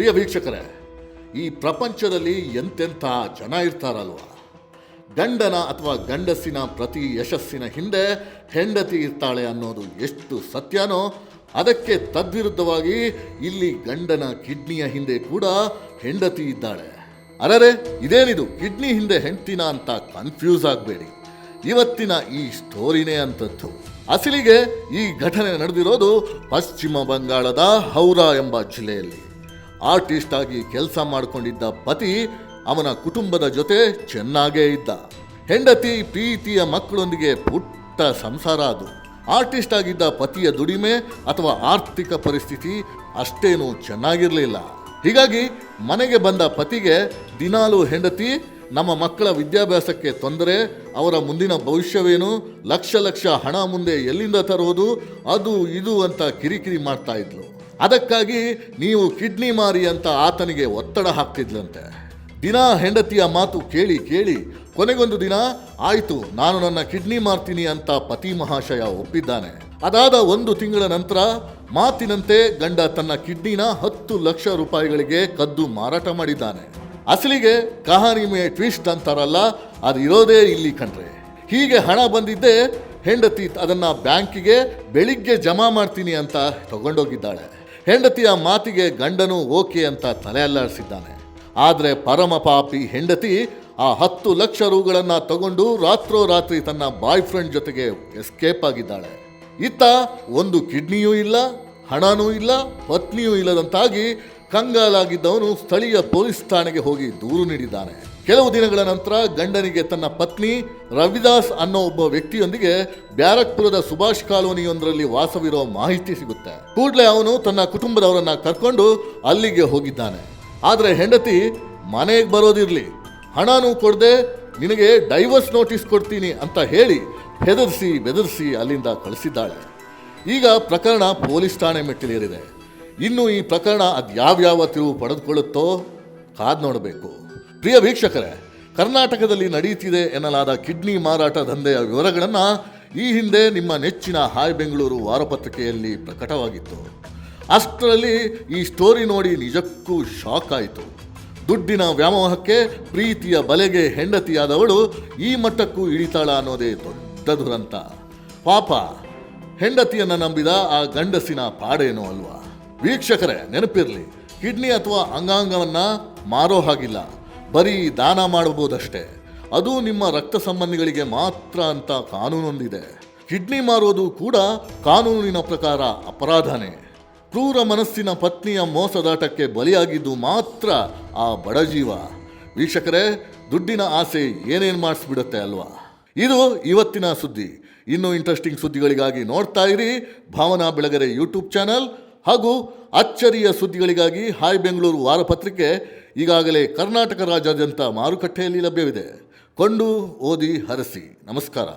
ಪ್ರಿಯ ವೀಕ್ಷಕರೇ, ಈ ಪ್ರಪಂಚದಲ್ಲಿ ಎಂತೆಂಥ ಜನ ಇರ್ತಾರಲ್ವ? ಗಂಡನ ಅಥವಾ ಗಂಡಸಿನ ಪ್ರತಿ ಯಶಸ್ಸಿನ ಹಿಂದೆ ಹೆಂಡತಿ ಇರ್ತಾಳೆ ಅನ್ನೋದು ಎಷ್ಟು ಸತ್ಯನೋ, ಅದಕ್ಕೆ ತದ್ವಿರುದ್ಧವಾಗಿ ಇಲ್ಲಿ ಗಂಡನ ಕಿಡ್ನಿಯ ಹಿಂದೆ ಕೂಡ ಹೆಂಡತಿ ಇದ್ದಾಳೆ. ಅರರೆ, ಇದೇನಿದು? ಕಿಡ್ನಿ ಹಿಂದೆ ಹೆಂಡ್ತಿನ ಅಂತ ಕನ್ಫ್ಯೂಸ್ ಆಗಬೇಡಿ. ಇವತ್ತಿನ ಈ ಸ್ಟೋರಿನೇ ಅಂತದ್ದು ಅಸಲಿಗೆ ಈ ಘಟನೆ ನಡೆದಿರೋದು ಪಶ್ಚಿಮ ಬಂಗಾಳದ ಹೌರಾ ಎಂಬ ಜಿಲ್ಲೆಯಲ್ಲಿ. ಆರ್ಟಿಸ್ಟ್ ಆಗಿ ಕೆಲಸ ಮಾಡಿಕೊಂಡಿದ್ದ ಪತಿ ಅವನ ಕುಟುಂಬದ ಜೊತೆ ಚೆನ್ನಾಗೇ ಇದ್ದ. ಹೆಂಡತಿ ಪ್ರೀತಿಯ ಮಕ್ಕಳೊಂದಿಗೆ ಪುಟ್ಟ ಸಂಸಾರ ಅದು. ಆರ್ಟಿಸ್ಟ್ ಆಗಿದ್ದ ಪತಿಯ ದುಡಿಮೆ ಅಥವಾ ಆರ್ಥಿಕ ಪರಿಸ್ಥಿತಿ ಅಷ್ಟೇನು ಚೆನ್ನಾಗಿರಲಿಲ್ಲ. ಹೀಗಾಗಿ ಮನೆಗೆ ಬಂದ ಪತಿಗೆ ದಿನಾಲೂ ಹೆಂಡತಿ, ನಮ್ಮ ಮಕ್ಕಳ ವಿದ್ಯಾಭ್ಯಾಸಕ್ಕೆ ತೊಂದರೆ, ಅವರ ಮುಂದಿನ ಭವಿಷ್ಯವೇನು, ಲಕ್ಷ ಲಕ್ಷ ಹಣ ಮುಂದೆ ಎಲ್ಲಿಂದ ತರೋದು, ಅದು ಇದು ಅಂತ ಕಿರಿಕಿರಿ ಮಾಡ್ತಾ ಇದ್ಲು. ಅದಕ್ಕಾಗಿ ನೀವು ಕಿಡ್ನಿ ಮಾರಿ ಅಂತ ಆತನಿಗೆ ಒತ್ತಡ ಹಾಕ್ತಿದ್ಲಂತೆ. ದಿನ ಹೆಂಡತಿಯ ಮಾತು ಕೇಳಿ ಕೇಳಿ ಕೊನೆಗೊಂದು ದಿನ, ಆಯಿತು, ನಾನು ನನ್ನ ಕಿಡ್ನಿ ಮಾರ್ತೀನಿ ಅಂತ ಪತಿ ಮಹಾಶಯ ಒಪ್ಪಿದ್ದಾನೆ. ಅದಾದ ಒಂದು ತಿಂಗಳ ನಂತರ ಮಾತಿನಂತೆ ಗಂಡ ತನ್ನ ಕಿಡ್ನಿನ ಹತ್ತು ಲಕ್ಷ ರೂಪಾಯಿಗಳಿಗೆ ಕದ್ದು ಮಾರಾಟ ಮಾಡಿದ್ದಾನೆ. ಅಸಲಿಗೆ ಕಹಾನಿ ಟ್ವಿಸ್ಟ್ ಅಂತಾರಲ್ಲ ಅದು ಇರೋದೇ ಇಲ್ಲಿ ಕಣ್ರೆ ಹೀಗೆ ಹಣ ಬಂದಿದ್ದೇ ಹೆಂಡತಿ ಅದನ್ನು ಬ್ಯಾಂಕಿಗೆ ಬೆಳಿಗ್ಗೆ ಜಮಾ ಮಾಡ್ತೀನಿ ಅಂತ ತಗೊಂಡೋಗಿದ್ದಾಳೆ. ಹೆಂಡತಿಯ ಮಾತಿಗೆ ಗಂಡನು ಓಕೆ ಅಂತ ತಲೆ ಅಲ್ಲಾಡಿಸಿದ್ದಾನೆ. ಆದರೆ ಪರಮ ಪಾಪಿ ಹೆಂಡತಿ ಆ ಹತ್ತು ಲಕ್ಷ ರೂಗಳನ್ನು ತಗೊಂಡು ರಾತ್ರೋರಾತ್ರಿ ತನ್ನ ಬಾಯ್ ಫ್ರೆಂಡ್ ಜೊತೆಗೆ ಎಸ್ಕೇಪ್ ಆಗಿದ್ದಾಳೆ. ಇತ್ತ ಒಂದು ಕಿಡ್ನಿಯೂ ಇಲ್ಲ, ಹಣನೂ ಇಲ್ಲ, ಪತ್ನಿಯೂ ಇಲ್ಲದಂತಾಗಿ ಕಂಗಾಲಾಗಿದ್ದವನು ಸ್ಥಳೀಯ ಪೊಲೀಸ್ ಠಾಣೆಗೆ ಹೋಗಿ ದೂರು ನೀಡಿದ್ದಾನೆ. ಕೆಲವು ದಿನಗಳ ನಂತರ ಗಂಡನಿಗೆ ತನ್ನ ಪತ್ನಿ ರವಿದಾಸ್ ಅನ್ನೋ ಒಬ್ಬ ವ್ಯಕ್ತಿಯೊಂದಿಗೆ ಬ್ಯಾರಕ್ಪುರದ ಸುಭಾಷ್ ಕಾಲೋನಿಯೊಂದರಲ್ಲಿ ವಾಸವಿರೋ ಮಾಹಿತಿ ಸಿಗುತ್ತೆ. ಕೂಡಲೇ ಅವನು ತನ್ನ ಕುಟುಂಬದವರನ್ನ ಕರ್ಕೊಂಡು ಅಲ್ಲಿಗೆ ಹೋಗಿದ್ದಾನೆ. ಆದರೆ ಹೆಂಡತಿ ಮನೆಗೆ ಬರೋದಿರ್ಲಿ. ಹಣನೂ ಕೊಡದೆ ನಿನಗೆ ಡೈವರ್ಸ್ ನೋಟಿಸ್ ಕೊಡ್ತೀನಿ ಅಂತ ಹೇಳಿ ಹೆದರ್ಸಿ ಬೆದರಿಸಿ ಅಲ್ಲಿಂದ ಕಳಿಸಿದ್ದಾಳೆ. ಈಗ ಪ್ರಕರಣ ಪೊಲೀಸ್ ಠಾಣೆ ಮೆಟ್ಟಿಲೇರಿದೆ. ಇನ್ನು ಈ ಪ್ರಕರಣ ಅದು ಯಾವ್ಯಾವ ತಿರುವು ಪಡೆದುಕೊಳ್ಳುತ್ತೋ ಕಾದ್ ನೋಡಬೇಕು. ಪ್ರಿಯ ವೀಕ್ಷಕರೇ, ಕರ್ನಾಟಕದಲ್ಲಿ ನಡೆಯುತ್ತಿದೆ ಎನ್ನಲಾದ ಕಿಡ್ನಿ ಮಾರಾಟ ದಂಧೆಯ ವಿವರಗಳನ್ನು ಈ ಹಿಂದೆ ನಿಮ್ಮ ನೆಚ್ಚಿನ ಹಾಯ್ ಬೆಂಗಳೂರು ವಾರಪತ್ರಿಕೆಯಲ್ಲಿ ಪ್ರಕಟವಾಗಿತ್ತು. ಅಷ್ಟರಲ್ಲಿ ಈ ಸ್ಟೋರಿ ನೋಡಿ ನಿಜಕ್ಕೂ ಶಾಕ್ ಆಯಿತು. ದುಡ್ಡಿನ ವ್ಯಾಮೋಹಕ್ಕೆ ಪ್ರೀತಿಯ ಬಲೆಗೆ ಹೆಂಡತಿಯಾದವಳು ಈ ಮಟ್ಟಕ್ಕೂ ಇಳಿತಾಳ ಅನ್ನೋದೇ ದೊಡ್ಡ ದುರಂತ. ಪಾಪ, ಹೆಂಡತಿಯನ್ನು ನಂಬಿದ ಆ ಗಂಡಸಿನ ಪಾಡೇನೋ ಅಲ್ವಾ? ವೀಕ್ಷಕರೇ, ನೆನಪಿರಲಿ, ಕಿಡ್ನಿ ಅಥವಾ ಅಂಗಾಂಗವನ್ನ ಮಾರೋ ಹಾಗಿಲ್ಲ. ಬರೀ ದಾನ ಮಾಡಬಹುದಷ್ಟೇ. ಅದು ನಿಮ್ಮ ರಕ್ತ ಸಂಬಂಧಿಗಳಿಗೆ ಮಾತ್ರ ಅಂತ ಕಾನೂನೊಂದಿದೆ. ಕಿಡ್ನಿ ಮಾರೋದು ಕೂಡ ಕಾನೂನಿನ ಪ್ರಕಾರ ಅಪರಾಧನೇ. ಕ್ರೂರ ಮನಸ್ಸಿನ ಪತ್ನಿಯ ಮೋಸದಾಟಕ್ಕೆ ಬಲಿಯಾಗಿದ್ದು ಮಾತ್ರ ಆ ಬಡಜೀವ ವೀಕ್ಷಕರೇ, ದುಡ್ಡಿನ ಆಸೆ ಏನೇನು ಮಾಡಿಸ್ಬಿಡುತ್ತೆ ಅಲ್ವಾ? ಇದು ಇವತ್ತಿನ ಸುದ್ದಿ. ಇನ್ನೂ ಇಂಟ್ರೆಸ್ಟಿಂಗ್ ಸುದ್ದಿಗಳಿಗಾಗಿ ನೋಡ್ತಾ ಇರಿ ಭಾವನಾ ಬೆಳಗರೆ ಯೂಟ್ಯೂಬ್ ಚಾನಲ್ ಹಾಗೂ ಅಚ್ಚರಿಯ ಸುದ್ದಿಗಳಿಗಾಗಿ ಹಾಯ್ ಬೆಂಗಳೂರು ವಾರಪತ್ರಿಕೆ ಈಗಾಗಲೇ ಕರ್ನಾಟಕ ರಾಜ್ಯಾದ್ಯಂತ ಮಾರುಕಟ್ಟೆಯಲ್ಲಿ ಲಭ್ಯವಿದೆ. ಕೊಂಡು ಓದಿ ಹರಸಿ. ನಮಸ್ಕಾರ.